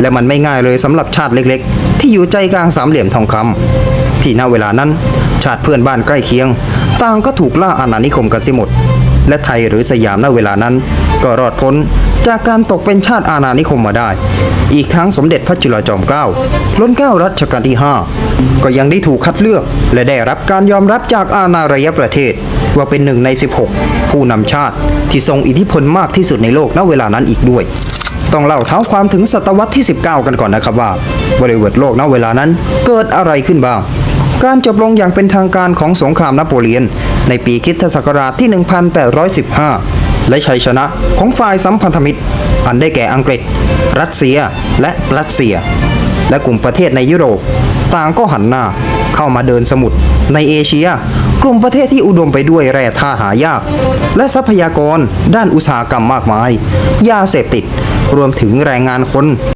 และมันไม่ง่ายเลยสำหรับชาติเล็กๆ ที่อยู่ใจกลางสามเหลี่ยมทองคำที่ณเวลานั้น ชาติเพื่อนบ้านใกล้เคียง ต่างก็ถูกล่าอาณานิคมกันสิหมด และไทยหรือสยามณเวลานั้น ก็รอดพ้นจากการตกเป็นชาติอาณานิคมมาได้ อีกทั้งสมเด็จพระจุลจอมเกล้าล้นเกล้ารัชกาลที่ 5 ก็ยังได้ถูกคัดเลือก และได้รับการยอมรับจากอาณาระยะประเทศ ว่าเป็นหนึ่งใน 16 ผู้นำชาติที่ทรงอิทธิพลมากที่สุดในโลกณเวลานั้นอีกด้วย ต้องเล่าเท้าความถึงศตวรรษที่ 19 กันก่อนนะครับว่า บริเวณโลกณเวลานั้นเกิดอะไรขึ้นบ้าง การจบลงอย่างเป็นทางการของสงครามนโปเลียน ในปีคริสตศักราชที่ 1815 และชัยชนะของฝ่ายสัมพันธมิตร อันได้แก่อังกฤษ รัสเซียและรัสเซีย และกลุ่มประเทศในยุโรป ต่างก็หันหน้าเข้ามาเดินสมุทรในเอเชีย กลุ่มประเทศที่อุดมไปด้วยแร่ธาตุหายาก และทรัพยากรด้านอุตสาหกรรมมากมาย ยาเสพติด รวมถึงแรงงานคน